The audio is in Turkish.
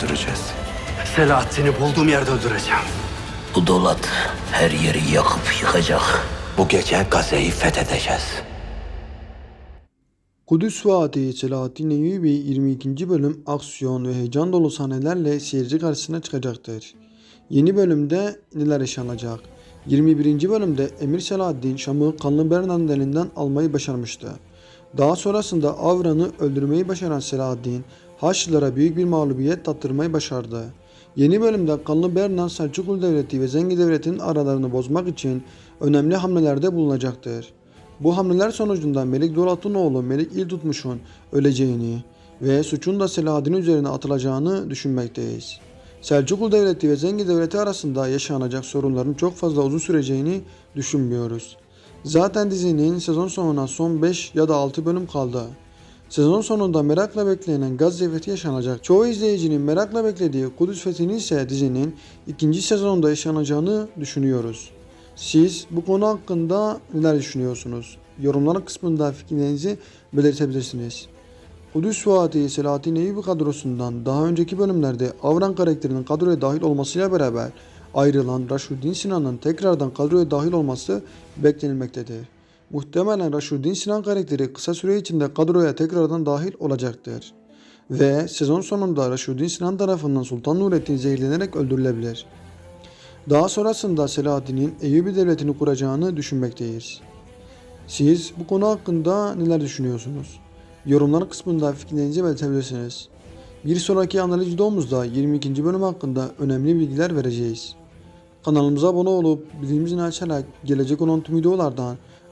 öldüreceğiz. Selahattin'i bulduğum yerde öldüreceğim. Bu dolat her yeri yakıp yıkacak. Bu gece Gazze'yi fethedeceğiz. Kudüs Vaati Selahattin Eyyubi 22. bölüm aksiyon ve heyecan dolu sahnelerle seyirci karşısına çıkacaktır. Yeni bölümde neler yaşanacak? 21. bölümde Emir Selahaddin Şam'ı Kanlı Bernan elinden almayı başarmıştı. Daha sonrasında Avran'ı öldürmeyi başaran Selahaddin, Haçlılara büyük bir mağlubiyet tattırmayı başardı. Yeni bölümde Kanlı Bernan Selçuklu Devleti ve Zengi Devleti'nin aralarını bozmak için önemli hamlelerde bulunacaktır. Bu hamleler sonucunda Melik Dolat'ın oğlu Melik İltutmuş'un öleceğini ve suçun da Selahaddin üzerine atılacağını düşünmekteyiz. Selçuklu Devleti ve Zengi Devleti arasında yaşanacak sorunların çok fazla uzun süreceğini düşünmüyoruz. Zaten dizinin sezon sonuna son 5 ya da 6 bölüm kaldı. Sezon sonunda merakla beklenen Gazze fethi yaşanacak. Çoğu izleyicinin merakla beklediği Kudüs fethinin ise dizinin ikinci sezonunda yaşanacağını düşünüyoruz. Siz bu konu hakkında neler düşünüyorsunuz? Yorumlar kısmında fikirlerinizi belirtebilirsiniz. Kudüs Vaati Selahattin Eyyubi kadrosundan daha önceki bölümlerde Avran karakterinin kadroya dahil olmasıyla beraber ayrılan Raşuddin Sinan'ın tekrardan kadroya dahil olması beklenilmektedir. Muhtemelen Raşuddin Sinan karakteri kısa süre içinde kadroya tekrardan dahil olacaktır. Ve sezon sonunda Raşuddin Sinan tarafından Sultan Nurettin zehirlenerek öldürülebilir. Daha sonrasında Selahaddin'in Eyyubi devletini kuracağını düşünmekteyiz. Siz bu konu hakkında neler düşünüyorsunuz? Yorumlar kısmında fikirlerinizi belirtebilirsiniz. Bir sonraki analiz videomuzda 22. bölüm hakkında önemli bilgiler vereceğiz. Kanalımıza abone olup bildirimini açarak gelecek olan tüm videolardan